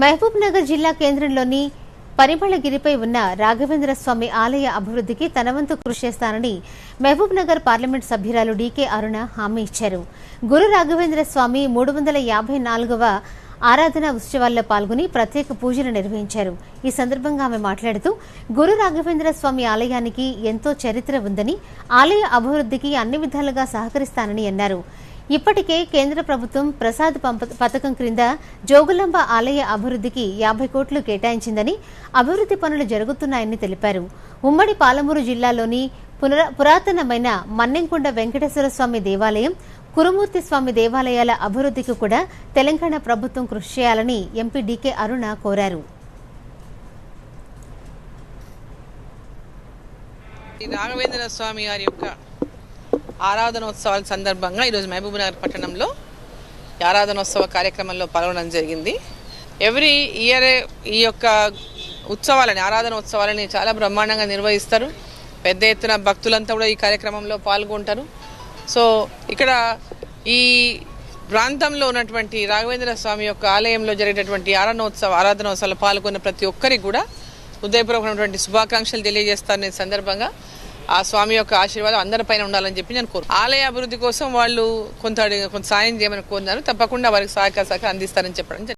మహబూబ్ నగర్ జిల్లా కేంద్రంలోని పరిమళగిరిపై ఉన్న రాఘవేంద్ర స్వామి ఆలయ అభివృద్ధికి తనవంతు కృషి చేస్తానని మహబూబ్ నగర్ పార్లమెంట్ సభ్యురాలు డీకే అరుణ హామీ ఇచ్చారు. గురు రాఘవేంద్ర స్వామి మూడు వందల యాభై నాలుగవ ఆరాధన ఉత్సవాల్లో పాల్గొని ప్రత్యేక పూజలు నిర్వహించారు. ఈ సందర్భంగా ఆమె మాట్లాడుతూ గురు రాఘవేంద్ర స్వామి ఆలయానికి ఎంతో చరిత్ర ఉందని ఆలయ అభివృద్ధికి అన్ని విధాలుగా సహకరిస్తానని అన్నారు. ఇప్పటికే కేంద్ర ప్రభుత్వం ప్రసాద్ పథకం క్రింద జోగులాంబ ఆలయ అభివృద్ధికి యాభై కోట్లు కేటాయించిందని అభివృద్ధి పనులు జరుగుతున్నాయని తెలిపారు. ఉమ్మడి పాలమూరు జిల్లాలోని పునర పురాతనమైన మన్నెంకొండ వెంకటేశ్వర స్వామి దేవాలయం కురుమూర్తి స్వామి దేవాలయాల అభివృద్ధికి కూడా తెలంగాణ ప్రభుత్వం కృషి చేయాలని ఎంపీ డీకే అరుణ కోరారు. రాఘవేంద్ర స్వామి గారి యొక్క ఆరాధనోత్సవాల సందర్భంగా ఈరోజు మహబూబ్నగర్ పట్టణంలో ఆరాధనోత్సవ కార్యక్రమంలో పాల్గొనడం జరిగింది. ఎవ్రీ ఇయర్ ఈ యొక్క ఉత్సవాలని ఆరాధనోత్సవాలని చాలా బ్రహ్మాండంగా నిర్వహిస్తారు. పెద్ద ఎత్తున భక్తులంతా కూడా ఈ కార్యక్రమంలో పాల్గొంటారు. సో ఇక్కడ ఈ ప్రాంతంలో ఉన్నటువంటి రాఘవేంద్ర స్వామి యొక్క ఆలయంలో జరిగేటటువంటి ఆరాధనోత్సవ ఆరాధనోత్సవాలు పాల్గొన్న ప్రతి ఒక్కరికి కూడా హృదయపూర్వకమైనటువంటి శుభాకాంక్షలు తెలియజేస్తారనే సందర్భంగా. ఆ స్వామి యొక్క ఆశీర్వాదం అందరిపైన ఉండాలని చెప్పి నేను కోరు ఆలయ అభివృద్ధి కోసం వాళ్ళు కొంత అడిగి- కొంత సాయం చేయమని కోరినారు. తప్పకుండా వారికి సహాయక సహకారం అందిస్తారని చెప్పడం